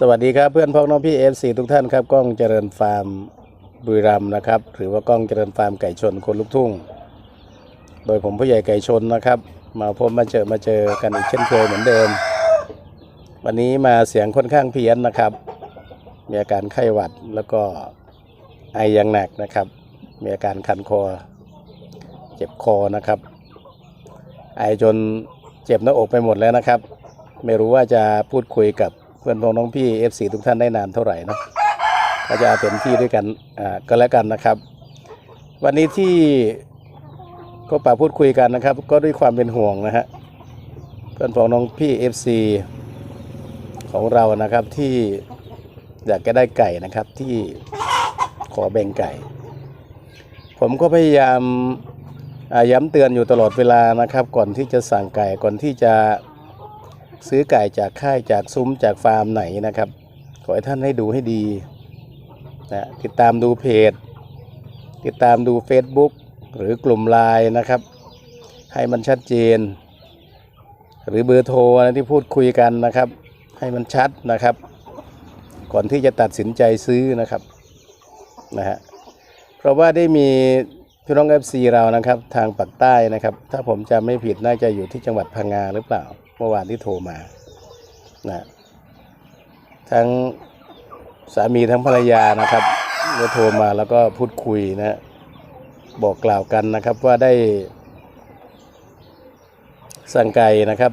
สวัสดีครับเพื่อนพ้องน้องพี่เอฟซีทุกท่านครับกล้องเจริญฟาร์มบุรีรัมย์นะครับ หรือว่ากล้องเจริญฟาร์มไก่ชนคนลูกทุ่ง โดยผมผู้ใหญ่ไก่ชนนะครับ มาพบมาเจอมาเจอกันอีกเช่นเคยเหมือนเดิม วันนี้มาเสียงค่อนข้างเพี้ยนนะครับ มีอาการไข้หวัดแล้วก็ไออย่างหนักนะครับ มีอาการคันคอ เจ็บคอนะครับ ไอจนเจ็บหน้าอกไปหมดแล้วนะครับ ไม่รู้ว่าจะพูดคุยกับ พื่อนพ้องน้องพี่ FC ทุกท่านได้นานเท่าไหร่นะก็จะเอาเต็มที่ด้วยกันอ่าก็แล้วกันนะครับ วันนี้ที่ก็ป่าพูดคุยกันนะครับ ก็ด้วยความเป็นห่วงนะฮะเพื่อนพ้องน้องพี่ FC ของเรานะครับที่อยากจะได้ไก่นะครับที่ขอแบ่งไก่ ผมก็พยายามย้ำเตือนอยู่ตลอดเวลานะครับ ก่อนที่จะสั่งไก่ก่อนที่จะ ซื้อไก่จากค่ายจากซุ้มจากฟาร์มไหนนะครับ ขอให้ท่านให้ดูให้ดีนะติดตามดูเพจ ติดตามดู Facebook หรือกลุ่มไลน์นะครับ ให้มันชัดเจน หรือเบอร์โทรนะที่พูดคุยกันนะครับ ให้มันชัดนะครับ ก่อนที่จะตัดสินใจซื้อนะครับนะฮะเพราะว่าได้มีพี่น้อง FC เรานะครับ ทางปากใต้นะครับ ถ้าผมจำไม่ผิดน่าจะอยู่ที่จังหวัดพังงาหรือเปล่า เมื่อวานที่โทรมานะทั้งสามีทั้งภรรยานะครับก็โทรมาแล้วก็พูดคุยนะบอกกล่าวกันนะครับว่าได้ สั่งไก่นะครับ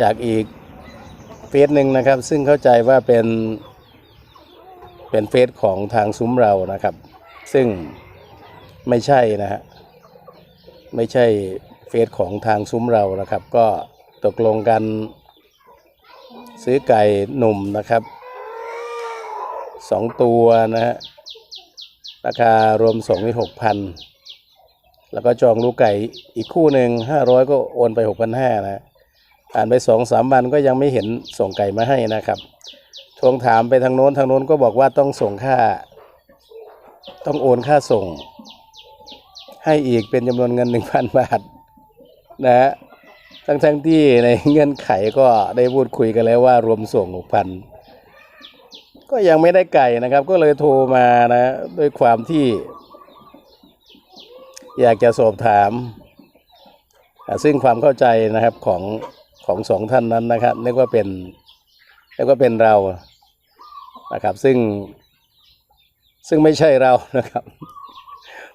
จากอีกเฟสหนึ่งนะครับ ซึ่งเข้าใจว่าเป็นเป็นเฟสของทางซุ้มเรานะครับ ซึ่งไม่ใช่นะฮะไม่ใช่ เฟซของทางซุ้มเรานะครับ ก็ตกลงกันซื้อไก่หนุ่มนะครับสองตัวนะฮะราคารวมส่งที่หกพันแล้วก็จองลูกไก่อีกคู่หนึ่งห้าร้อยก็โอนไปหกพันห้านะผ่านไปสองสามวันก็ยังไม่เห็นส่งไก่มาให้นะครับทวงถามไปทางโน้นทางโน้นก็บอกว่าต้องส่งค่า ต้องโอนค่าส่ง ให้อีกเป็นจำนวนเงินหนึ่งพันบาท นะฮะทั้งทั้งที่ในเงื่อนไขก็ได้พูดคุยกันแล้วว่ารวมส่งหกพันก็ยังไม่ได้ไก่นะครับ ก็เลยโทรมานะด้วยความที่ อยากจะสอบถาม ซึ่งความเข้าใจนะครับของของสองท่านนั้นนะครับนึกว่าเป็นนึกว่าเป็นเรานะครับ ซึ่งซึ่งไม่ใช่เรานะครับ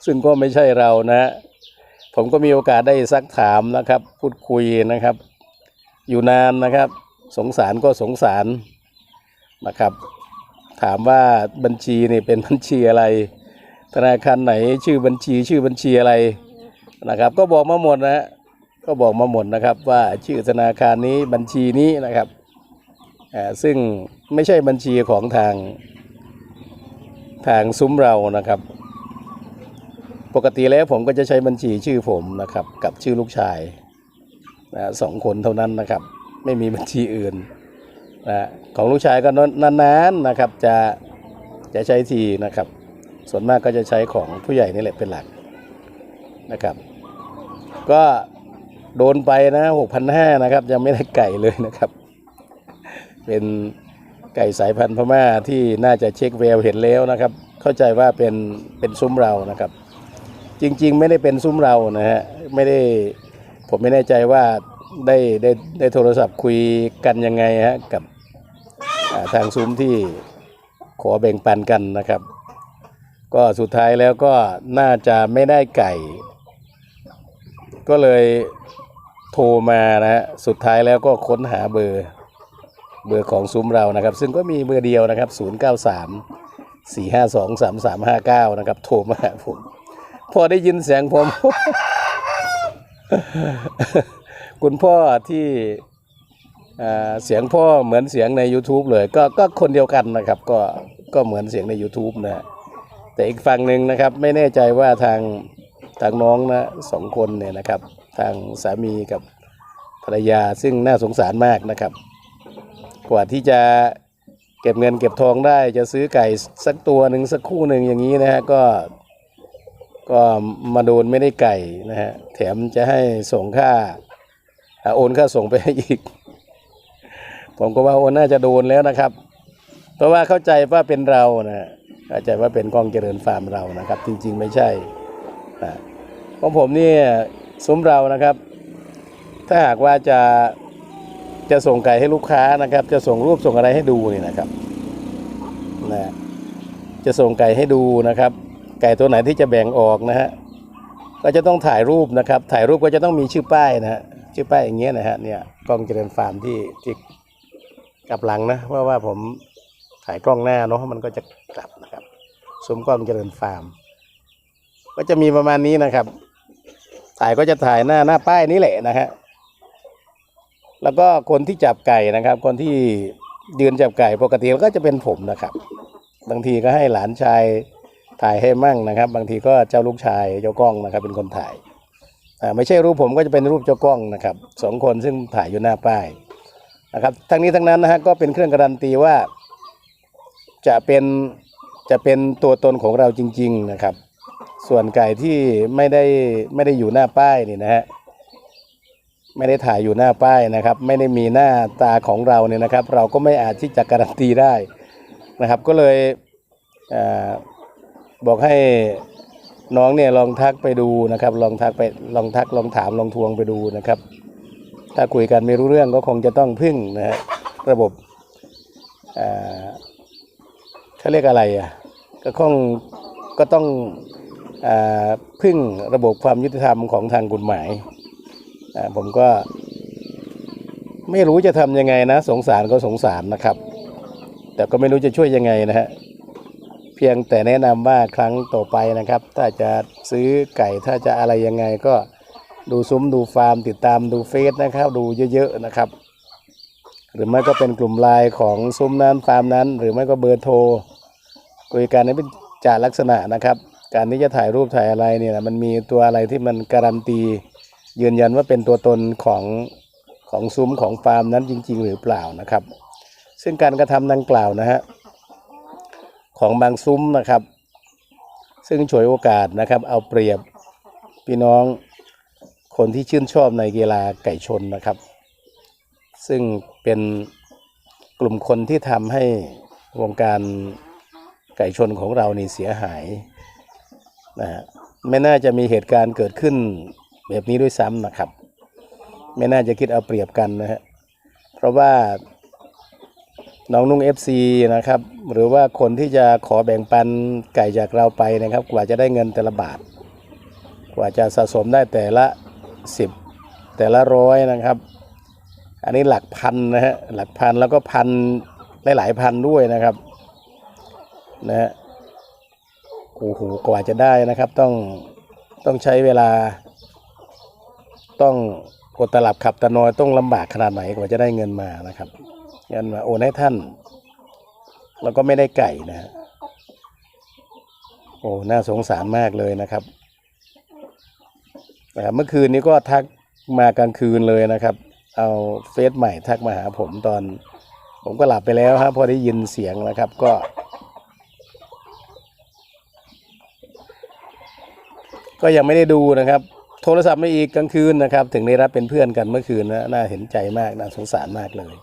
ซึ่งก็ไม่ใช่เรานะ ผมก็มีโอกาสได้ซักถามนะครับ พูดคุยนะครับ อยู่นานนะครับ สงสารก็สงสารนะครับ ถามว่าบัญชีนี่เป็นบัญชีอะไร ธนาคารไหนชื่อบัญชีชื่อบัญชีอะไรนะครับ ก็บอกมาหมดนะฮะก็บอกมาหมดนะครับว่าชื่อธนาคารนี้บัญชีนี้นะครับซึ่งไม่ใช่บัญชีของทางทางซุ้มเรานะครับ ปกติแล้วผมก็จะใช้บัญชีชื่อผมนะครับ กับชื่อลูกชายนะสองคนเท่านั้นนะครับ ไม่มีบัญชีอื่นนะของลูกชายก็นานๆนะครับ จะจะใช้ทีนะครับ ส่วนมากก็จะใช้ของผู้ใหญ่นี่แหละเป็นหลักนะครับ ก็โดนไปนะหกพันห้านะครับ ยังไม่ได้ไก่เลยนะครับ เป็นไก่สายพันธุ์พม่าที่น่าจะเช็คแววเห็นแล้วนะครับ เข้าใจว่าเป็นเป็นซุ้มเรานะครับ จริง ๆ ไม่ได้เป็นซุ้มเรานะฮะไม่ได้ผมไม่แน่ใจว่าได้ได้ได้โทรศัพท์คุยกันยังไงฮะกับทางซุ้มที่ขอแบ่งปันกันนะครับ ก็สุดท้ายแล้วก็น่าจะไม่ได้ไก่ ก็เลยโทรมานะฮะสุดท้ายแล้วก็ค้นหาเบอร์เบอร์ของซุ้มเรานะครับ ซึ่งก็มีเบอร์เดียวนะครับ 093 452 3359 นะครับ โทรมาหาผม พอได้ยินเสียงผม คุณพ่อที่เสียงพ่อเหมือนเสียงใน YouTube เลย ก็ก็คนเดียวกันนะครับ ก็ก็เหมือนเสียงใน YouTube นะแต่อีกฝั่งหนึ่งนะครับ ไม่แน่ใจว่าทางทางน้องนะสองคนเนี่ยนะครับ ทางสามีกับภรรยาซึ่งน่าสงสารมากนะครับ กว่าที่จะเก็บเงินเก็บทองได้จะซื้อไก่สักตัวหนึ่งสักคู่หนึ่งอย่างนี้นะฮะก็ ก็มาโดนไม่ได้ไก่นะฮะแถมจะให้ส่งค่าโอนค่าส่งไปให้อีก ผมก็ว่าโอ้น่าจะโดนแล้วนะครับ เพราะว่าเข้าใจว่าเป็นเรานะเข้าใจว่าเป็นกองเจริญฟาร์มเรานะครับ จริง ๆ ไม่ใช่นะของผมเนี่ยซุ้มเรานะครับ ถ้าหากว่าจะจะส่งไก่ให้ลูกค้านะครับ จะส่งรูปส่งอะไรให้ดูนี่นะครับนะจะส่งไก่ให้ดูนะครับ ไก่ตัวไหนที่จะแบ่งออกนะฮะก็จะต้องถ่ายรูปนะครับ ถ่ายรูปก็จะต้องมีชื่อป้ายนะฮะชื่อป้ายอย่างเงี้ยนะฮะเนี่ยกล้องเจริญฟาร์มที่ที่กลับหลังนะเพราะว่าผมถ่ายกล้องหน้าเนาะมันก็จะกลับนะครับซุ้มกล้องเจริญฟาร์ม ก็จะมีประมาณนี้นะครับ ถ่ายก็จะถ่ายหน้าหน้าป้ายนี้แหละนะฮะแล้วก็คนที่จับไก่นะครับ คนที่ยืนจับไก่ปกติก็จะเป็นผมนะครับ บางทีก็ให้หลานชาย ถ่ายให้มั่งนะครับ บางทีก็เจ้าลูกชายเจ้ากล้องนะครับ เป็นคนถ่ายไม่ใช่รูปผมก็จะเป็นรูปเจ้ากล้องนะครับสองคนซึ่งถ่ายอยู่หน้าป้ายนะครับทั้งนี้ทั้งนั้นนะฮะก็เป็นเครื่องการันตีว่า จะเป็นจะเป็นตัวตนของเราจริง ๆนะครับ ส่วนไก่ที่ไม่ได้ไม่ได้อยู่หน้าป้ายนี่นะฮะไม่ได้ถ่ายอยู่หน้าป้ายนะครับ ไม่ได้มีหน้าตาของเราเนี่ยนะครับ เราก็ไม่อาจที่จะการันตีได้นะครับ ก็เลยเบอกให้น้องเนี่ยลองทักไปดูนะครับ ลองทักไปลองทักลองถามลองทวงไปดูนะครับ ถ้าคุยกันไม่รู้เรื่องก็คงจะต้องพึ่งนะฮะระบบเอ่อเขาเรียกอะไรอะก็คงก็ต้องเออพึ่งระบบความยุติธรรมของทางกฎหมายอ่าผมก็ ไม่รู้จะทำยังไงนะ สงสารก็สงสารนะครับ แต่ก็ไม่รู้จะช่วยยังไงนะฮะ เพียงแต่แนะนำว่าครั้งต่อไปนะครับ ถ้าจะซื้อไก่ถ้าจะอะไรยังไงก็ดูซุ้มดูฟาร์ม ติดตามดูเฟซนะครับ ดูเยอะๆนะครับ หรือไม่ก็เป็นกลุ่มไลน์ของซุ้มนั้นฟาร์มนั้น หรือไม่ก็เบอร์โทรคุยกันให้เป็นจาลักษณะนะครับ การที่จะถ่ายรูปถ่ายอะไรเนี่ยมันมีตัวอะไรที่มันการันตี ยืนยันว่าเป็นตัวตนของของซุ้มของฟาร์มนั้นจริง ๆ หรือเปล่านะครับ ซึ่งการกระทำดังกล่าวนะฮะ ของบางซุ้มนะครับ ซึ่งฉวยโอกาสนะครับ เอาเปรียบพี่น้องคนที่ชื่นชอบในกีฬาไก่ชนนะครับ ซึ่งเป็นกลุ่มคนที่ทำให้วงการไก่ชนของเรานี่เสียหายนะฮะไม่น่าจะมีเหตุการณ์เกิดขึ้นแบบนี้ด้วยซ้ำนะครับ ไม่น่าจะคิดเอาเปรียบกันนะฮะเพราะว่า น้องนุ่ง FC นะครับ หรือว่าคนที่จะขอแบ่งปันไก่จากเราไปนะครับ กว่าจะได้เงินแต่ละบาท กว่าจะสะสมได้แต่ละสิบแต่ละร้อยนะครับ อันนี้หลักพันนะฮะหลักพันแล้วก็พันหลายๆพันด้วยนะครับนะฮะโอ้โหกว่าจะได้นะครับ ต้องต้องใช้เวลา ต้องอดตลับขับตะนอยต้องลำบากขนาดไหนกว่าจะได้เงินมานะครับ เงินมาโอนให้ท่าน แล้วก็ไม่ได้ไก่นะฮะโอ้น่าสงสารมากเลยนะครับนะครับเมื่อคืนนี้ก็ทักมากลางคืนเลยนะครับ เอาเฟซใหม่ทักมาหาผมตอน ผมก็หลับไปแล้วครับพอได้ยินเสียงนะครับก็ ก็ยังไม่ได้ดูนะครับ โทรศัพท์มาอีกกลางคืนนะครับ ถึงได้รับเป็นเพื่อนกันเมื่อคืนนะน่าเห็นใจมากน่าสงสารมากเลย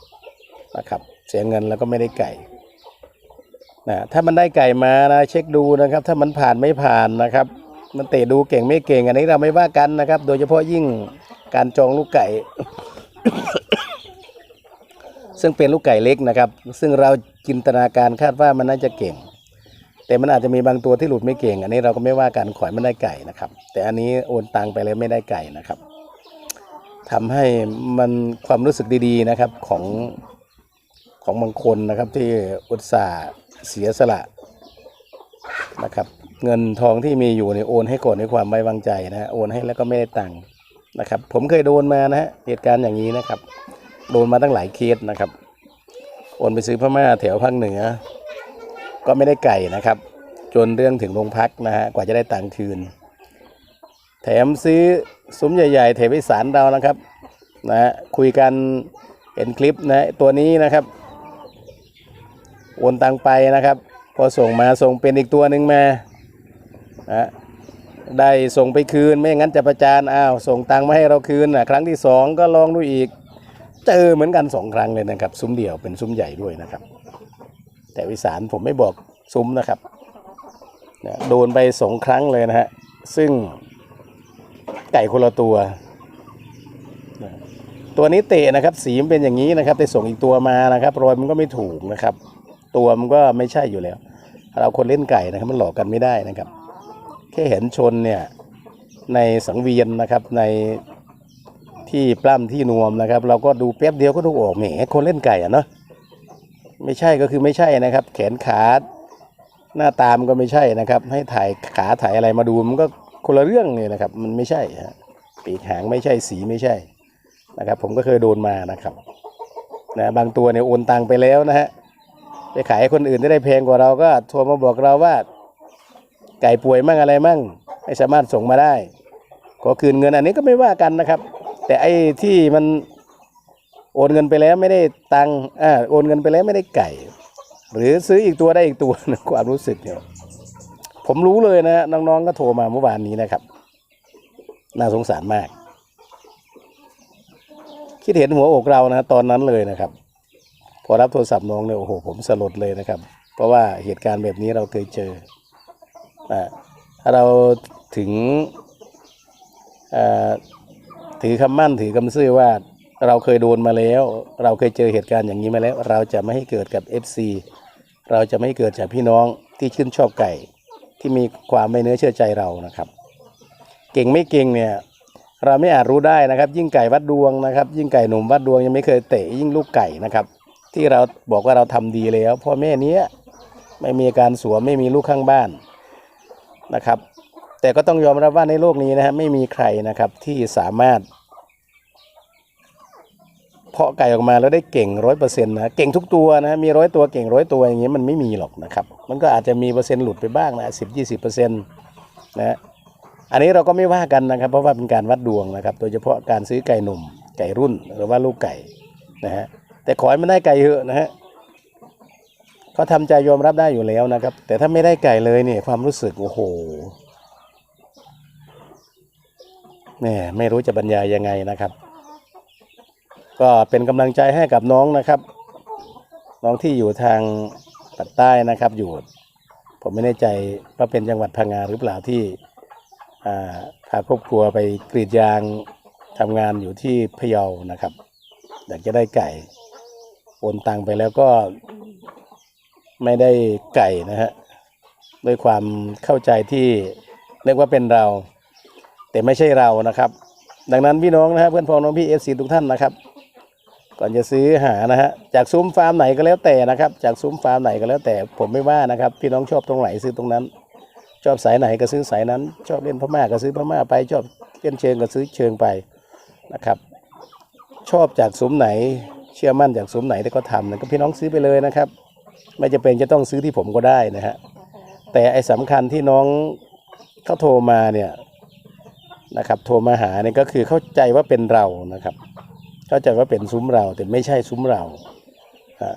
นะครับ เสียเงินแล้วก็ไม่ได้ไก่นะถ้ามันได้ไก่มานะเช็คดูนะครับ ถ้ามันผ่านไม่ผ่านนะครับ มันเตะดูเก่งไม่เก่งอันนี้เราไม่ว่ากันนะครับ โดยเฉพาะยิ่งการจองลูกไก่ ซึ่งเป็นลูกไก่เล็กนะครับ ซึ่งเราจินตนาการคาดว่ามันน่าจะเก่ง แต่มันอาจจะมีบางตัวที่หลุดไม่เก่ง อันนี้เราก็ไม่ว่ากันขอยมันได้ไก่นะครับ แต่อันนี้โอนตังไปเลยไม่ได้ไก่นะครับทำให้มันความรู้สึกดีๆนะครับของ ของบางคนนะครับที่อุตส่าห์เสียสละนะครับ เงินทองที่มีอยู่เนี่ยโอนให้ก่อนในความไว้วางใจนะโอนให้แล้วก็ไม่ได้ตังค์นะครับ ผมเคยโดนมานะฮะเหตุการณ์อย่างนี้นะครับ โดนมาตั้งหลายเคสนะครับ โอนไปซื้อพม่าแถวภาคเหนือ ก็ไม่ได้ไก่นะครับ จนเรื่องถึงโรงพักนะฮะกว่าจะได้ตังค์คืน แถมซื้อซุ้มใหญ่ ๆ แถมไปสารเรานะครับนะฮะคุยกันเห็นคลิปนะตัวนี้นะครับ โอนตังไปนะครับ พอส่งมาส่งเป็นอีกตัวหนึ่งมานะได้ส่งไปคืนไม่งั้นจะประจานอ้าวส่งตังมาให้เราคืนนะครั้งที่สองก็ลองดูอีก เจอเหมือนกันสองครั้งเลยนะครับ ซุ้มเดี่ยวเป็นซุ้มใหญ่ด้วยนะครับ แต่วิสานผมไม่บอกซุ้มนะครับนะโดนไปสองครั้งเลยนะฮะซึ่งไก่คนละตัว ตัวนี้เตะนะครับ สีมันเป็นอย่างนี้นะครับแต่ส่งอีกตัวมานะครับรอยมันก็ไม่ถูกนะครับ ตัวมันก็ไม่ใช่อยู่แล้ว เราคนเล่นไก่นะครับมันหลอกกันไม่ได้นะครับ แค่เห็นชนเนี่ยในสังเวียนนะครับในที่ปล้ำที่นวมนะครับ เราก็ดูแป๊บเดียวก็ดูออกแหมคนเล่นไก่อะเนาะไม่ใช่ก็คือไม่ใช่นะครับ แขนขาหน้าตามนก็ไม่ใช่นะครับ ให้ถ่ายขาถ่ายอะไรมาดูมันก็คนละเรื่องเลยนะครับ มันไม่ใช่ฮะปีกหางไม่ใช่สีไม่ใช่นะครับ ผมก็เคยโดนมานะครับนะบางตัวเนี่ยโอนตังไปแล้วนะฮะ ไปขายให้คนอื่นได้แพงกว่าเราก็โทรมาบอกเราว่า ไก่ป่วยมั่งอะไรมั่ง ไม่สามารถส่งมาได้ ขอคืนเงินอันนี้ก็ไม่ว่ากันนะครับ แต่ไอ้ที่มันโอนเงินไปแล้วไม่ได้ตังค์อ่าโอนเงินไปแล้วไม่ได้ไก่ หรือซื้ออีกตัวได้อีกตัวนะความรู้สึกเนี่ยผมรู้เลยนะน้องๆก็โทรมาเมื่อวานนี้นะครับ น่าสงสารมาก คิดเห็นหัวอกเรานะ ตอนนั้นเลยนะครับ พอรับโทรศัพท์น้องเนี่ยโอ้โหผมสลดเลยนะครับ เพราะว่าเหตุการณ์แบบนี้เราเคยเจออ่าถ้าเราถึงอ่อถือคำมั่นถือคำซื่อว่าเราเคยโดนมาแล้ว เราเคยเจอเหตุการณ์อย่างนี้มาแล้ว เราจะไม่ให้เกิดกับ FC เราจะไม่ให้เกิดจากพี่น้องที่ชื่นชอบไก่ ที่มีความไม่เนื้อเชื่อใจเรานะครับ เก่งไม่เก่งเนี่ยเราไม่อาจรู้ได้นะครับ ยิ่งไก่วัดดวงนะครับ ยิ่งไก่หนุ่มวัดดวงยังไม่เคยเตะยิ่งลูกไก่นะครับ ที่เราบอกว่าเราทำดีแล้ว พ่อแม่เนี้ยไม่มีการสวมไม่มีลูกข้างบ้านนะครับ แต่ก็ต้องยอมรับว่าในโลกนี้นะฮะไม่มีใครนะครับที่สามารถ เพาะไก่ออกมาแล้วได้เก่งร้อยเปอร์เซ็นต์นะเก่งทุกตัวนะมีร้อยตัวเก่งร้อยตัวอย่างเงี้ยมันไม่มีหรอกนะครับ มันก็อาจจะมีเปอร์เซ็นต์หลุดไปบ้างนะสิบยี่สิบเปอร์เซ็นต์นะฮะอันนี้เราก็ไม่ว่ากันนะครับ เพราะว่าเป็นการวัดดวงนะครับ โดยเฉพาะการซื้อไก่หนุ่มไก่รุ่นหรือว่าลูกไก่นะฮะ แต่ขอให้มันได้ไก่เยอะนะฮะเขาทำใจยอมรับได้อยู่แล้วนะครับ แต่ถ้าไม่ได้ไก่เลยเนี่ยความรู้สึกโอ้โหแหม่ไม่รู้จะบรรยายยังไงนะครับ ก็เป็นกำลังใจให้กับน้องนะครับ น้องที่อยู่ทางปักใต้นะครับ อยู่ ผมไม่แน่ใจว่าเป็นจังหวัดพังงาหรือเปล่าที่พาครอบครัวไปกรีดยางทำงานอยู่ที่พะเยานะครับ อยากจะได้ไก่ อนตังไปแล้วก็ไม่ได้ไก่นะฮะด้วยความเข้าใจที่เรียกว่าเป็นเรา แต่ไม่ใช่เรานะครับ ดังนั้นพี่น้องนะฮะเพื่อนพ้องน้องพี่เอฟซีทุกท่านนะครับ ก่อนจะซื้อหานะฮะจากซุ้มฟาร์มไหนก็แล้วแต่นะครับ จากซุ้มฟาร์มไหนก็แล้วแต่ผมไม่ว่านะครับ พี่น้องชอบตรงไหนซื้อตรงนั้น ชอบสายไหนก็ซื้อสายนั้น ชอบเล่นพม่าก็ซื้อพม่าไปชอบเล่นเชิงก็ซื้อเชิงไปนะครับ ชอบจากซุ้มไหน เชื่อมั่นจากซุ้มไหนที่เขาทำนะก็พี่น้องซื้อไปเลยนะครับ ไม่จะเป็นจะต้องซื้อที่ผมก็ได้นะฮะแต่ไอ้สำคัญที่น้องเขาโทรมาเนี่ยนะครับ โทรมาหาเนี่ยก็คือเข้าใจว่าเป็นเรานะครับ เข้าใจว่าเป็นซุ้มเราแต่ไม่ใช่ซุ้มเราฮะ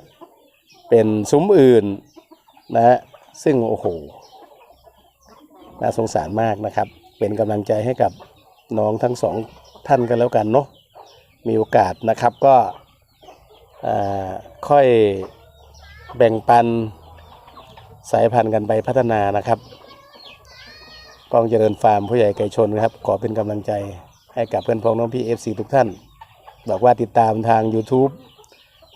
เป็นซุ้มอื่นนะฮะซึ่งโอ้โหน่าสงสารมากนะครับ เป็นกำลังใจให้กับน้องทั้งสองท่านกันแล้วกันเนาะมีโอกาสนะครับก็ ค่อยแบ่งปันสายพันธุ์กันไปพัฒนานะครับกองเจริญฟาร์มผู้ใหญ่ไก่ชนนะครับ ขอเป็นกำลังใจให้กับเพื่อนพ้องน้องพี่เอฟซีทุกท่าน บอกว่าติดตามทาง YouTube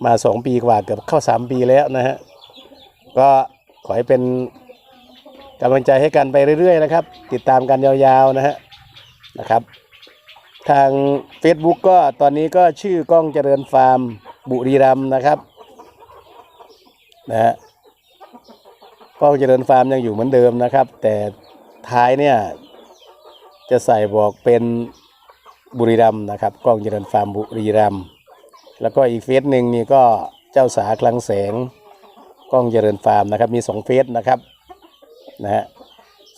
มา 2 ปีกว่าเกือบเข้า 3 ปีแล้วนะฮะ ก็ขอให้เป็นกำลังใจให้กันไปเรื่อยๆนะครับ ติดตามกันยาวๆนะฮะนะครับ ทาง Facebook ก็ตอนนี้ก็ชื่อกล้องเจริญฟาร์ม บุรีรัมนะครับนะฮะกล้องเจริญฟาร์มยังอยู่เหมือนเดิมนะครับ แต่ท้ายเนี่ยจะใส่บอกเป็นบุรีรัมนะครับกล้องเจริญฟาร์มบุรีรัมแล้วก็อีกเฟซหนึ่งนี่ก็เจ้าสาคลังแสงกล้องเจริญฟาร์มนะครับ มีสองเฟซนะครับนะฮะ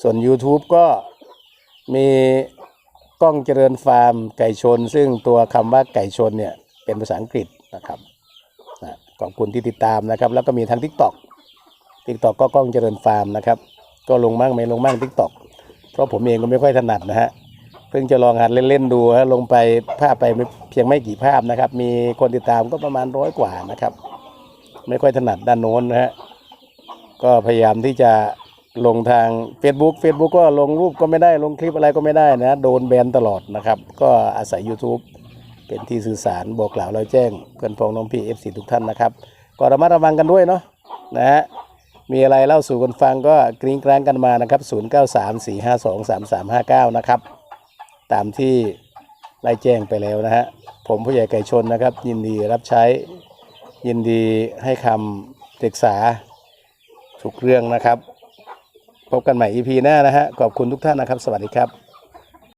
ส่วน YouTube ก็มีกล้องเจริญฟาร์มไก่ชน ซึ่งตัวคำว่าไก่ชนเนี่ยเป็นภาษาอังกฤษ นะครับนะขอบคุณที่ติดตามนะครับ แล้วก็มีทาง TikTok TikTok ก็กล้องเจริญฟาร์มนะครับ ก็ลงมั่งไม่ลงมั่ง TikTok เพราะผมเองก็ไม่ค่อยถนัดนะฮะเพิ่งจะลองหัดเล่นๆดูฮะลงไปภาพไปไเพียงไม่กี่ภาพนะครับ มีคนติดตามก็ประมาณร้อยกว่านะครับ ไม่ค่อยถนัดด้านโน้นนะฮะก็พยายามที่จะลงทาง Facebook Facebook ก็ลงรูปก็ไม่ได้ลงคลิปอะไรก็ไม่ได้นะ โดนแบนตลอดนะครับ ก็อาศัย YouTube เป็นที่สื่อสารบอกกล่าวเราแจ้งเพื่อนพ้องน้องพี่ FC ทุกท่านนะครับก็ระมัดระวังกันด้วยเนาะนะฮะมีอะไรเล่าสู่กันฟังก็กริ้งกลางกันมานะครับ 0934523359 นะครับ ตามที่ไล่แจ้งไปแล้วนะฮะผมผู้ใหญ่ไก่ชนนะครับ ยินดีรับใช้ ยินดีให้คำปรึกษาทุกเรื่องนะครับ พบกันใหม่ EP หน้านะฮะขอบคุณทุกท่านนะครับ สวัสดีครับ